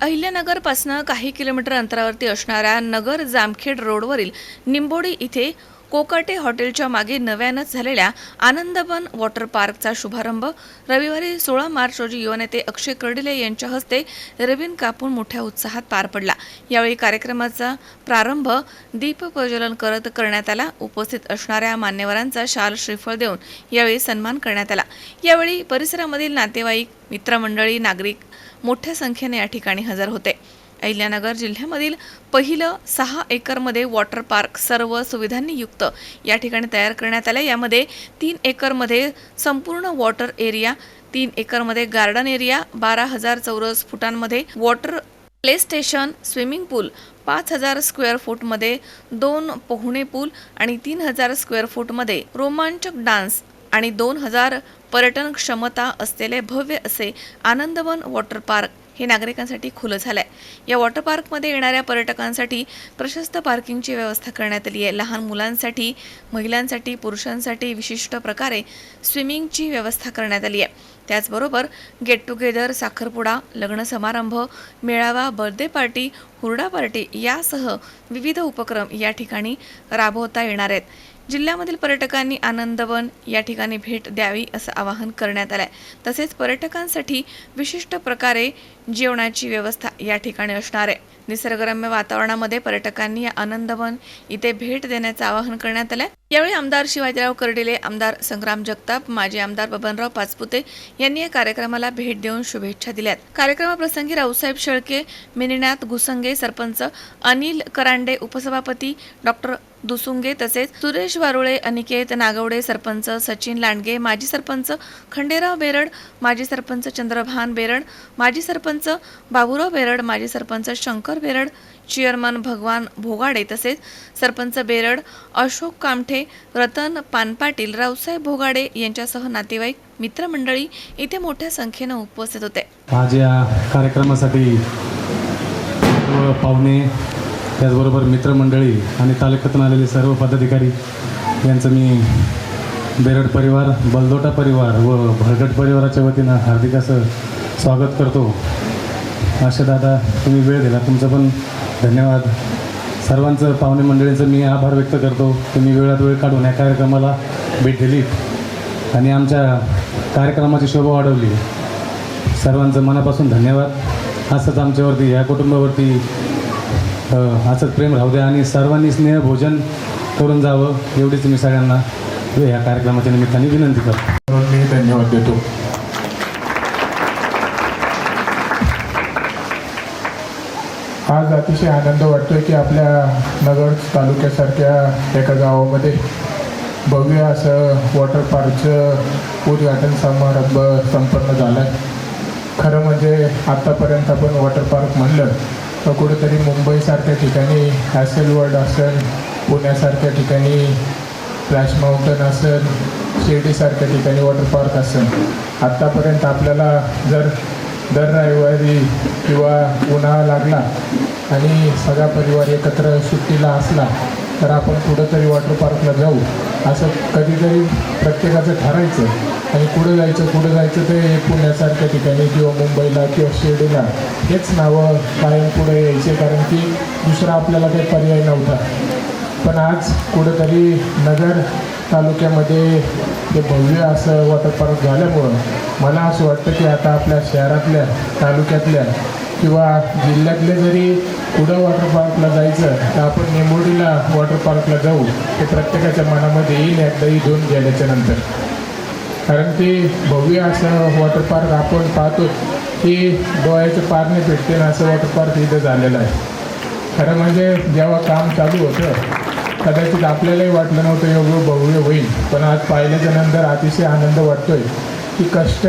अहिल्यानगरपासनं काही किलोमीटर अंतरावरती असणाऱ्या नगर जामखेड रोडवरील निंबोडी इथे कोकाटे हॉटेलच्या मागे नव्यानंच झालेल्या आनंदवन वॉटर पार्कचा शुभारंभ. रविवारी सोळा मार्च रोजी युवनेते अक्षय कर्डिले यांच्या हस्ते रवीन कापून मोठ्या उत्साहात पार पडला. यावेळी कार्यक्रमाचा प्रारंभ दीप प्रज्वलन करत करण्यात आला. उपस्थित असणाऱ्या मान्यवरांचा शाल श्रीफळ देऊन यावेळी सन्मान करण्यात आला. यावेळी परिसरामधील नातेवाईक मित्रमंडळी नागरिक मोठ्या संख्येने या ठिकाणी हजर होते. अहिल्यानगर जिल्ह्यामधील पहिलं सहा एकरमध्ये वॉटर पार्क सर्व सुविधांनी युक्त या ठिकाणी तयार करण्यात आलं. यामध्ये तीन एकरमध्ये संपूर्ण वॉटर एरिया तीन एकरमध्ये गार्डन एरिया बारा हजार चौरस फुटांमध्ये water play station swimming pool पाच हजार स्क्वेअर फूटमध्ये दोन पोहणे पूल आणि तीन हजार स्क्वेअर फूटमध्ये रोमांचक डान्स आणि दोन हजार पर्यटन क्षमता असलेले भव्य असे आनंदवन वॉटर पार्क हे नागरिकांसाठी खुलं झालं आहे या वॉटर पार्कमध्ये येणाऱ्या पर्यटकांसाठी प्रशस्त पार्किंगची व्यवस्था करण्यात आली आहे. लहान मुलांसाठी महिलांसाठी पुरुषांसाठी विशिष्ट प्रकारे स्विमिंगची व्यवस्था करण्यात आली आहे. त्याचबरोबर गेट टुगेदर साखरपुडा लग्न समारंभ मेळावा बर्थडे पार्टी हुरडा पार्टी यासह विविध उपक्रम या ठिकाणी राबवता येणार आहेत. जिल्ह्यामधील पर्यटकांनी आनंदवन या ठिकाणी भेट द्यावी असं आवाहन करण्यात आलं आहे तसेच पर्यटकांसाठी विशिष्ट प्रकारे जेवणाची व्यवस्था या ठिकाणी असणार आहे. निसर्गरम्य वातावरणामध्ये पर्यटकांनी या आनंदवन इथे भेट देण्याचं आवाहन करण्यात आलं आहे यावेळी आमदार शिवाजीराव कर्डिले आमदार संग्राम जगताप माजी आमदार बबनराव पाचपुते यांनी या कार्यक्रमाला भेट देऊन शुभेच्छा दिल्यात. कार्यक्रमाप्रसंगी रावसाहेब शेळके मिनिनाथ घुसंगे सरपंच अनिल करांडे उपसभापती डॉक्टर दुसुंगे तसेच सुरेश वारुळे अनिकेत नागवडे सरपंच सचिन लांडगे माजी सरपंच खंडेराव बेरड माजी सरपंच चंद्रभान बेरड माजी सरपंच बाबुराव बेरड माजी सरपंच शंकर बेरड चेअरमन भगवान भोगाडे तसेच सरपंच बेरड अशोक कामठे रतन पानपाटील रावसाहेब भोगाडे यांच्यासह नातेवाईक मित्रमंडळी इथे मोठ्या संख्येनं उपस्थित होते. आज या कार्यक्रमासाठी पाहुणे त्याचबरोबर मित्रमंडळी आणि तालुक्यातून आलेले सर्व पदाधिकारी यांचं मी बेरड परिवार बलदोटा परिवार व भरगट परिवाराच्या वतीनं हार्दिक असं स्वागत करतो. असे दादा तुम्ही वेळ दिला. तुमचं पण धन्यवाद. सर्वांचं पाहुणे मंडळींचं मी आभार व्यक्त करतो. तुम्ही वेळात वेळ काढून या कार्यक्रमाला भेट दिली आणि आमच्या कार्यक्रमाची शोभा वाढवली. सर्वांचं मनापासून धन्यवाद. असंच आमच्यावरती या कुटुंबावरती असंच प्रेम राहू द्या आणि सर्वांनी स्नेह भोजन करून जावं एवढीच मी सगळ्यांना या कार्यक्रमाच्या निमित्ताने विनंती करतो. मी धन्यवाद देतो. आज अतिशय आनंद वाटतोय की आपल्या नगर तालुक्यासारख्या एका गावामध्ये भव्य असं वॉटर पार्कचं उद्घाटन समारंभ संपन्न झाला आहे खरं म्हणजे आत्तापर्यंत आपण वॉटर पार्क म्हणलं कुठेतरी मुंबईसारख्या ठिकाणी हॅसल वर्ल्ड असेल पुण्यासारख्या ठिकाणी फ्लॅश माउंटन असेल शिर्डीसारख्या ठिकाणी वॉटर पार्क असेल. आत्तापर्यंत आपल्याला जर दर रविवारी किंवा उन्हाळा लागला आणि सगळा परिवार एकत्र सुट्टीला असला तर आपण कुठंतरी वॉटर पार्कला जाऊ. असं कधीतरी प्रत्येकाचं ठरायचं. आणि कुठं जायचं कुठं जायचं ते पुण्यासारख्या ठिकाणी किंवा मुंबईला किंवा शिर्डीला हेच नावं कायम पुढे यायचे कारण की दुसरा आपल्याला काही पर्याय नव्हता. पण आज कुठंतरी नगर तालुक्यामध्ये ते भव्य असं वॉटर पार्क झाल्यामुळं मला असं वाटतं की आता आपल्या शहरातल्या तालुक्यातल्या किंवा जिल्ह्यातले जरी कुठं वॉटर पार्कला जायचं तर आपण निंबोडीला वॉटर पार्कला जाऊ ते प्रत्येकाच्या मनामध्ये येईल एकदाही दोन गेल्याच्यानंतर. कारण ते भव्य असं वॉटर पार्क आपण पाहतो की डोळ्याचे पारणे भेटते ना असं वॉटर पार्क इथं झालेलं आहे. खरं म्हणजे जेव्हा काम चालू होतं कदाचित आपल्यालाही वाटलं नव्हतं एवढं भव्य होईल. पण आज पाहिल्याच्या नंतर अतिशय आनंद वाटतोय की कष्ट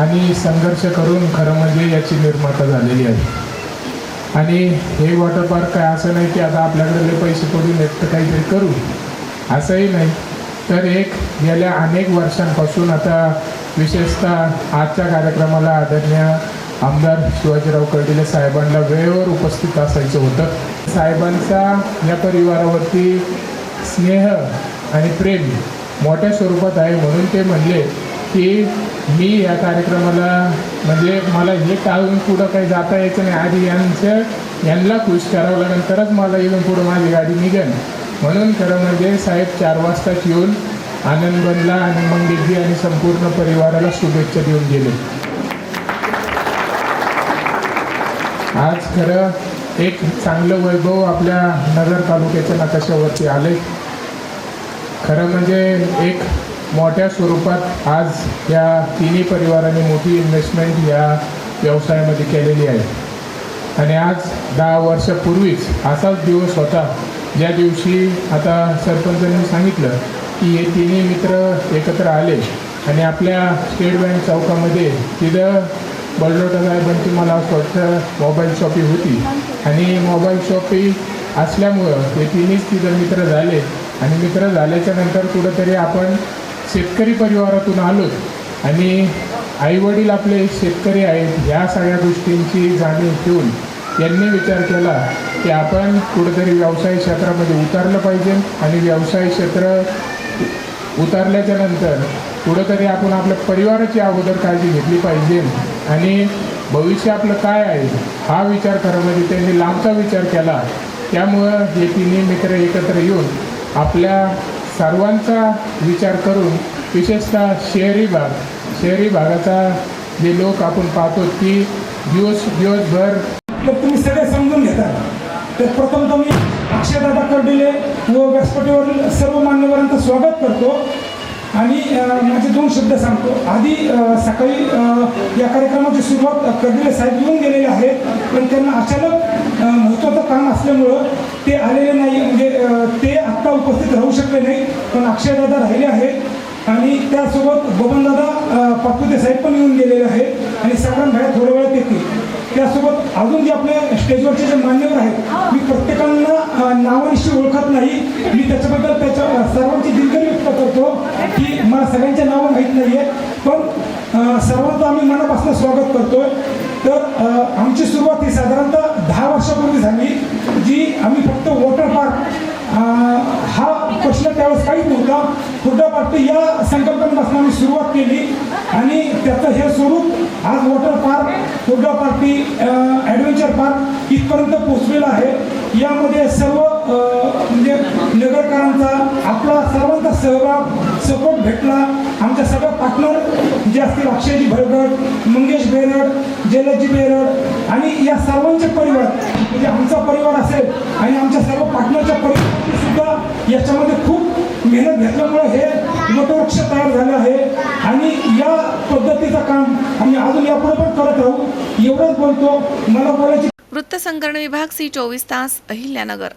आणि संघर्ष करून खरं म्हणजे याची निर्माता झालेली आहे. आणि हे वॉटर पार्क काय असं नाही की आता आपल्याकडे पैसे पडून एकटं तर काहीतरी करू. असंही नाही. तर एक गेल्या अनेक वर्षांपासून आता विशेषतः आजच्या कार्यक्रमाला आदरणीय आमदार शिवाजीराव कर्डिले साहेबांना वेळेवर उपस्थित असायचं होतं. साहेबांचा या परिवारावरती स्नेह आणि प्रेम मोठ्या स्वरूपात आहे म्हणून ते म्हणले की मी या कार्यक्रमाला म्हणजे मला हे टाळून पुढं काही जाता यायचं नाही. आधी यांचं यांना खुश करावं लागेल तरच मला इथून पुढं माझी गाडी निघेल. म्हणून खरं म्हणजे साहेब चार वाजताच येऊन आनंद बनला आणि संपूर्ण परिवाराला शुभेच्छा देऊन गेले. आज खरं एक चांगलं वैभव आपल्या नगर तालुक्याच्या नकाशावरती आले खरं म्हणजे एक मोठ्या स्वरूपात आज या तिन्ही परिवाराने मोठी इन्व्हेस्टमेंट या व्यवसायामध्ये केलेली आहे. आणि आज दहा वर्षापूर्वीच असाच दिवस होता. ज्या दिवशी आता सरपंचांनी सांगितलं की हे तिन्ही मित्र एकत्र आले आणि आपल्या स्टेट बँक चौकामध्ये तिथं बळलोटा साहेबांची मला असं वाटतं मोबाईल शॉपी होती. आणि मोबाईल शॉपी असल्यामुळं हे तिन्हीच तिथं मित्र झाले. आणि मित्र झाल्याच्यानंतर कुठंतरी आपण शेतकरी परिवारातून आलोच आणि आईवडील आपले शेतकरी आहेत ह्या सगळ्या गोष्टींची जाणीव ठेवून यांनी विचार केला की आपण कुठंतरी व्यवसाय क्षेत्रामध्ये उतरलं पाहिजे आणि व्यवसाय क्षेत्र उतरल्याच्या नंतर कुठंतरी आपण आपल्या परिवाराची अगोदर काळजी घेतली पाहिजे. आणि भविष्य आपलं काय आहे हा विचार खरं म्हणजे त्यांनी लांबचा विचार केला. त्यामुळं हे तिन्ही मित्र एकत्र येऊन आपल्या सर्वांचा विचार करून विशेषतः शहरी भाग शहरी भागाचा जे लोक आपण पाहतो की दिवस दिवसभर तर तुम्ही सगळे समजून घेता. तर प्रथमतः मी अक्षयदादा कर्डिले व व्यासपीठावरील सर्व मान्यवरांचं स्वागत करतो. आणि माझे दोन शब्द सांगतो. आधी सकाळी या कार्यक्रमाची सुरुवात कर्डिले साहेब येऊन गेलेले आहेत पण त्यांना अचानक अ, महत्त्वाचं काम असल्यामुळं ते आलेले नाही. म्हणजे ते आत्ता उपस्थित राहू शकले नाही पण अक्षयदादा राहिले आहेत. आणि त्यासोबत बबनदादा पापुते साहेब पण येऊन गेलेले आहेत. आणि सगळ्यां बाहेर थोड्या वेळात येतील. त्यासोबत अजून जे आपले स्टेजवरचे जे मान्यवर आहेत मी प्रत्येकांना अ, नावानिशी ओळखत नाही. मी त्याच्याबद्दल त्याच्या सर्वांची दिलगिरी व्यक्त करतो की मला सगळ्यांचे नावं माहीत नाही आहे पण सर्वांचं आम्ही मनापासून स्वागत करतोय. तर आमची सुरुवात ही साधारणतः दहा वर्षापूर्वी झाली जी आम्ही फक्त वॉटर पार्क हा प्रश्न त्यावेळेस काहीच नव्हता. फुड्डा पार्टी या संकल्पनेपासून आम्ही सुरुवात केली आणि त्याचं हे स्वरूप आज वॉटर पार्क फुड्डा पार्टी ॲडव्हेंचर पार्क इथपर्यंत पोचलेला आहे. यामध्ये सर्व म्हणजे नगरकरांचा आपला सर्वांचा सहभाग सपोर्ट भेटला. आमच्या सगळ्या पार्टनर जे असतील अक्षयजी भरगड मंगेश बेरड जयलजी बेरड आणि या सर्वांचे परिवार म्हणजे आमचा परिवार असेल आणि आमच्या सर्व पार्टनरच्या परिवाराची सुद्धा याच्यामध्ये खूप मेहनत घेतल्यामुळे हे वटवृक्ष तयार झाले आहे. आणि या पद्धतीचं काम आम्ही अजून यापुढे पण करत राहू. एवढंच बोलतो. मला बोलायची वृत्तसंकलन विभाग सी चोवीस तास अहिल्यानगर.